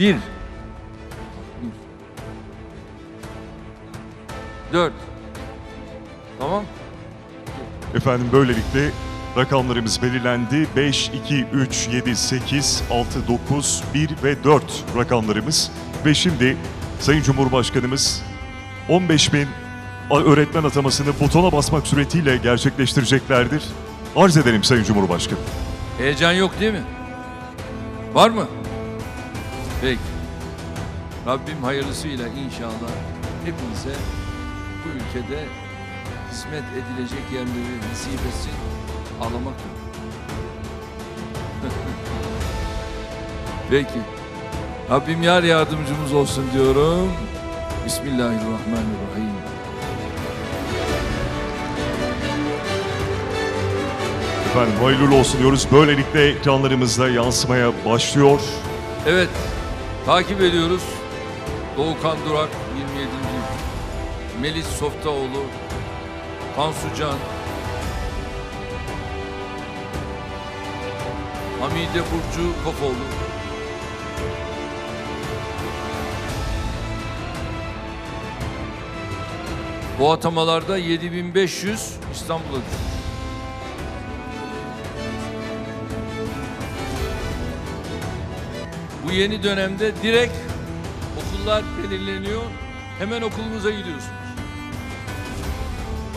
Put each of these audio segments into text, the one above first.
Bir. Bir. Dört. Tamam. Efendim böylelikle rakamlarımız belirlendi. 5, 2, 3, 7, 8, 6, 9, 1 ve 4 rakamlarımız. Ve şimdi Sayın Cumhurbaşkanımız 15 bin öğretmen atamasını butona basmak suretiyle gerçekleştireceklerdir. Arz edelim Sayın Cumhurbaşkanı. Heyecan yok değil mi? Var mı? Peki. Rabbim hayırlısıyla inşallah hepinize bu ülkede hizmet edilecek yerleri nasip etsin. Ağlamak yok. Peki. Rabbim yar yardımcımız olsun diyorum. Bismillahirrahmanirrahim. Efendim hayırlı olsun diyoruz. Böylelikle ekranlarımızda yansımaya başlıyor. Evet, takip ediyoruz. Doğukan Durak 27. Melis Softaoğlu, Tansu Can, Hamide Burcu Kofoğlu. Bu atamalarda 7500 İstanbul'a düşmüş. Bu yeni dönemde direkt okullar belirleniyor. Hemen okulumuza gidiyorsunuz.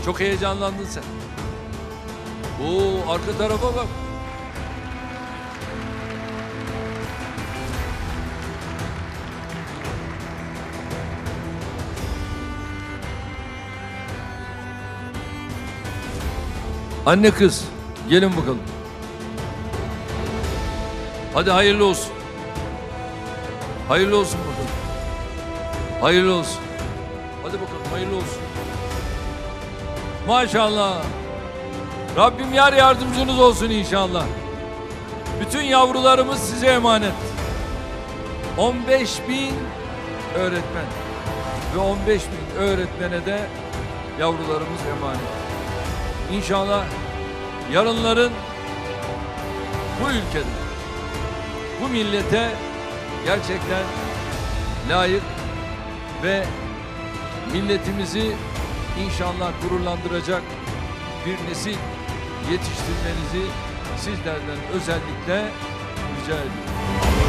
Çok heyecanlandın sen. Oo arka tarafa bak. Anne kız gelin bakalım. Hadi hayırlı olsun. Hayırlı olsun bakalım. Hayırlı olsun. Hadi bakalım hayırlı olsun. Maşallah. Rabbim yar yardımcınız olsun inşallah. Bütün yavrularımız size emanet. 15 bin öğretmen ve 15 bin öğretmene de yavrularımız emanet. İnşallah yarınların bu ülkede, bu millete gerçekten layık ve milletimizi inşallah gururlandıracak bir nesil yetiştirmenizi sizlerden özellikle rica ediyorum.